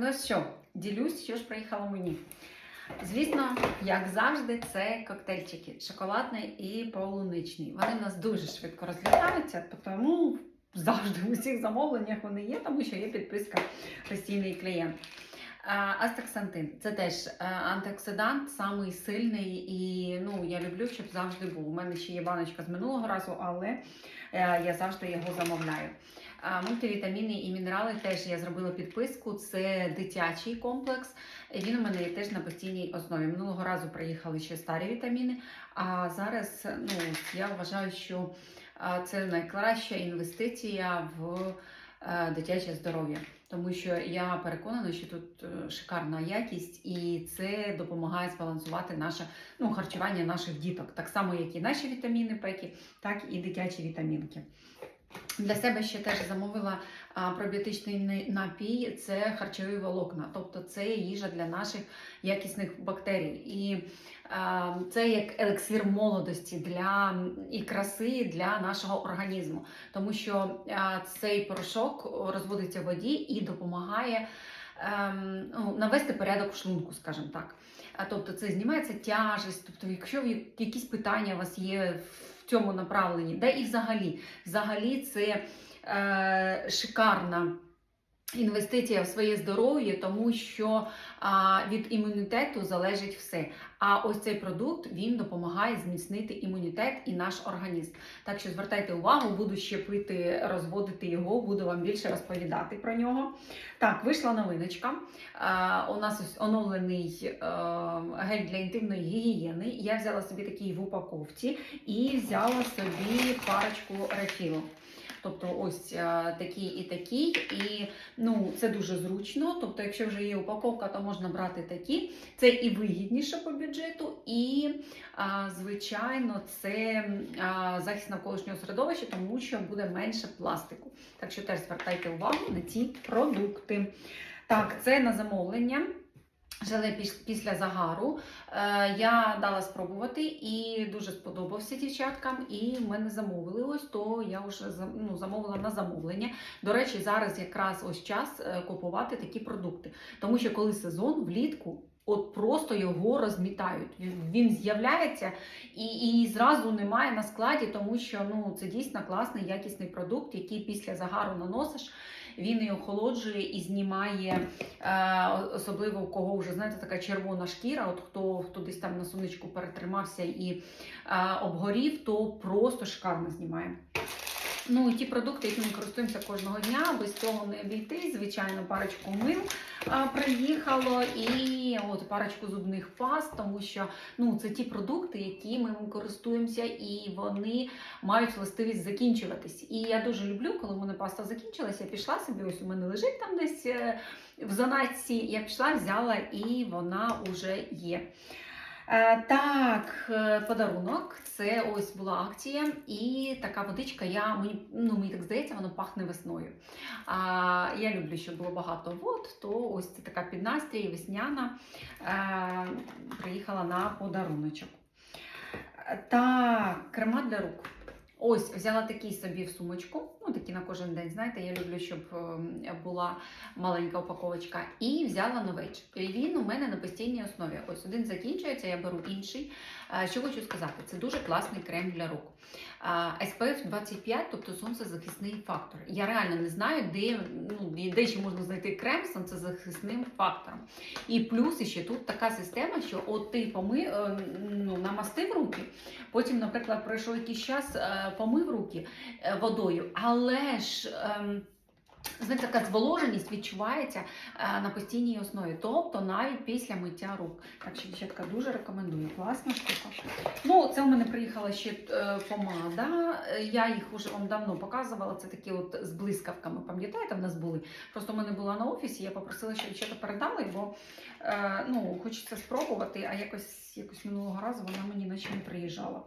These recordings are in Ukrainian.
ну що, ділюсь, що ж приїхало мені. Звісно, як завжди, це коктейльчики шоколадний і полуничний. Вони в нас дуже швидко розлітаються, тому завжди в усіх замовленнях вони є, тому що є підписка постійний клієнт. А, Астаксантин це теж е, антиоксидант, самий сильний, і ну я люблю, щоб завжди був. У мене ще є баночка з минулого разу, але е, я завжди його замовляю. Мультивітаміни і мінерали теж я зробила підписку. Це дитячий комплекс. Він у мене є теж на постійній основі. Минулого разу приїхали ще старі вітаміни. А зараз ну, я вважаю, що це найкраща інвестиція в е, дитяче здоров'я. Тому що я переконана, що тут е, шикарна якість, і це допомагає збалансувати наше ну, харчування наших діток, так само, як і наші вітаміни пеки, так і дитячі вітамінки. Для себе ще теж замовила пробіотичний напій це харчові волокна, тобто це їжа для наших якісних бактерій. І це як елексир молодості для і краси для нашого організму, тому що цей порошок розводиться в воді і допомагає ем, ну, навести порядок в шлунку, скажімо так. Тобто це знімається тяжесть, тобто, якщо якісь питання у вас є в цьому направленні, де і взагалі, взагалі це е, шикарна. Інвестиція в своє здоров'я, тому що а, від імунітету залежить все. А ось цей продукт він допомагає зміцнити імунітет і наш організм. Так що звертайте увагу, буду ще пити, розводити його, буду вам більше розповідати про нього. Так, вийшла новиночка. А, у нас ось оновлений е, гель для інтимної гігієни. Я взяла собі такий в упаковці і взяла собі парочку рефілу. Тобто ось е, такий і такий, і ну це дуже зручно. Тобто, якщо вже є упаковка, то можна брати такі. Це і вигідніше по бюджету, і а, звичайно, це а, захист навколишнього середовища, тому що буде менше пластику. Так що теж звертайте увагу на ці продукти. Так, це на замовлення. Піс- після загару е, я дала спробувати і дуже сподобався дівчаткам. І в мене замовили ось то я вже ну, замовила на замовлення. До речі, зараз якраз ось час е, купувати такі продукти. Тому що коли сезон влітку, от просто його розмітають. Він з'являється і, і зразу немає на складі, тому що ну, це дійсно класний якісний продукт, який після загару наносиш. Він і охолоджує і знімає, е, особливо у кого вже знаєте, така червона шкіра. От хто, хто десь там на сонечку перетримався і е, обгорів, то просто шикарно знімає. Ну і ті продукти, якими користуємося кожного дня, без цього не обійти. Звичайно, парочку мил а, приїхало і от парочку зубних паст, тому що ну це ті продукти, які ми користуємося, і вони мають властивість закінчуватись. І я дуже люблю, коли в мене паста закінчилася, я пішла собі, ось у мене лежить там десь е, в занадці. Я пішла, взяла, і вона вже є. Е, Так, е, подарунок. Це ось була акція, і така водичка. Я мені ну мені так здається, воно пахне весною. А, я люблю, щоб було багато вод, то ось це така піднастрій, весняна. а, приїхала на подаруночок. Е, Так, крема для рук. Ось взяла такий собі в сумочку. Ну, такі на кожен день, знаєте, я люблю, щоб ем, була маленька упаковочка. І взяла нович. І він у мене на постійній основі. Ось один закінчується, я беру інший. Е, Що хочу сказати, це дуже класний крем для рук. Е, SPF 25, тобто сонцезахисний фактор. Я реально не знаю, де, ну, де ще можна знайти крем з сонцезахисним фактором. І плюс ще тут така система, що от ти поми, е, ну, намастив руки, потім, наприклад, пройшов якийсь час, е, помив руки е, водою, але ж. ем, Знаєте, така зволоженість відчувається е, на постійній основі, тобто навіть після миття рук. Так що, дівчатка, дуже рекомендую. Класна штука. Ну, це у мене приїхала ще е, помада. Я їх вже вам давно показувала. Це такі от з блискавками. Пам'ятаєте, в нас були? Просто в мене була на офісі, я попросила, щоб дівчата передали, бо ну, хочеться спробувати, а якось, якось минулого разу вона мені наче не приїжджала.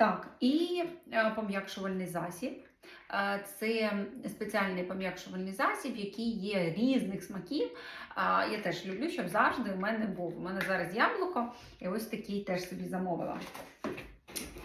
Так, і е, пом'якшувальний засіб. Е, Це спеціальний пом'якшувальний засіб, який є різних смаків. Я теж люблю, щоб завжди в мене був. У мене зараз яблуко, і ось такий теж собі замовила.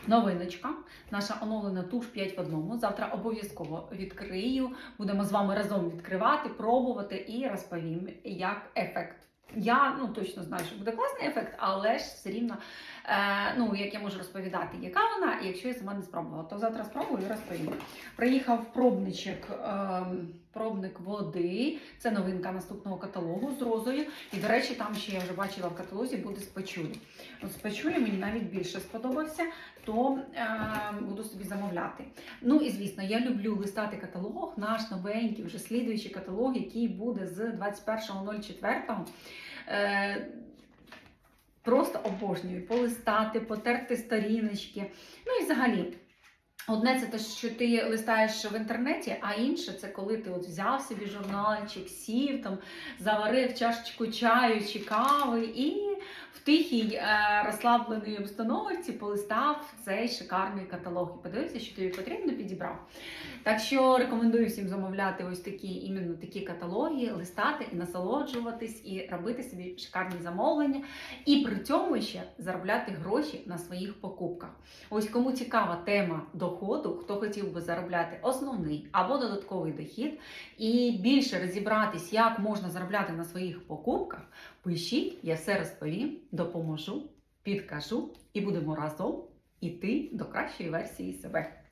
Новиночка, наша оновлена туш 5 в одному. Завтра обов'язково відкрию. Будемо з вами разом відкривати, пробувати і розповім, як ефект. Я ну точно знаю, що буде класний ефект, але ж все рівно, е, ну як я можу розповідати, яка вона, і якщо я сама не спробувала, то завтра спробую і розповім. Приїхав пробничок, е, пробник води. Це новинка наступного каталогу з розою. І, до речі, там ще я вже бачила в каталозі буде з пачулі. От з пачулі мені навіть більше сподобався, то е, буду собі замовляти. Ну і звісно, я люблю листати каталог, наш новенький, вже слідуючий каталог, який буде з 21.04. Е, Просто обожнюю полистати, потерти сторіночки. Ну і взагалі, одне це те, що ти листаєш в інтернеті, а інше це коли ти от взяв собі журнальчик, сів там, заварив чашечку чаю чи кави і в тихій е, розслабленій обстановці полистав цей шикарний каталог і подивився, що тобі потрібно, підібрав. Так що рекомендую всім замовляти ось такі іменно такі каталоги, листати і насолоджуватись, і робити собі шикарні замовлення, і при цьому ще заробляти гроші на своїх покупках. Ось кому цікава тема доходу, хто хотів би заробляти основний або додатковий дохід, і більше розібратись, як можна заробляти на своїх покупках, пишіть, я все розповім, допоможу, підкажу і будемо разом іти до кращої версії себе.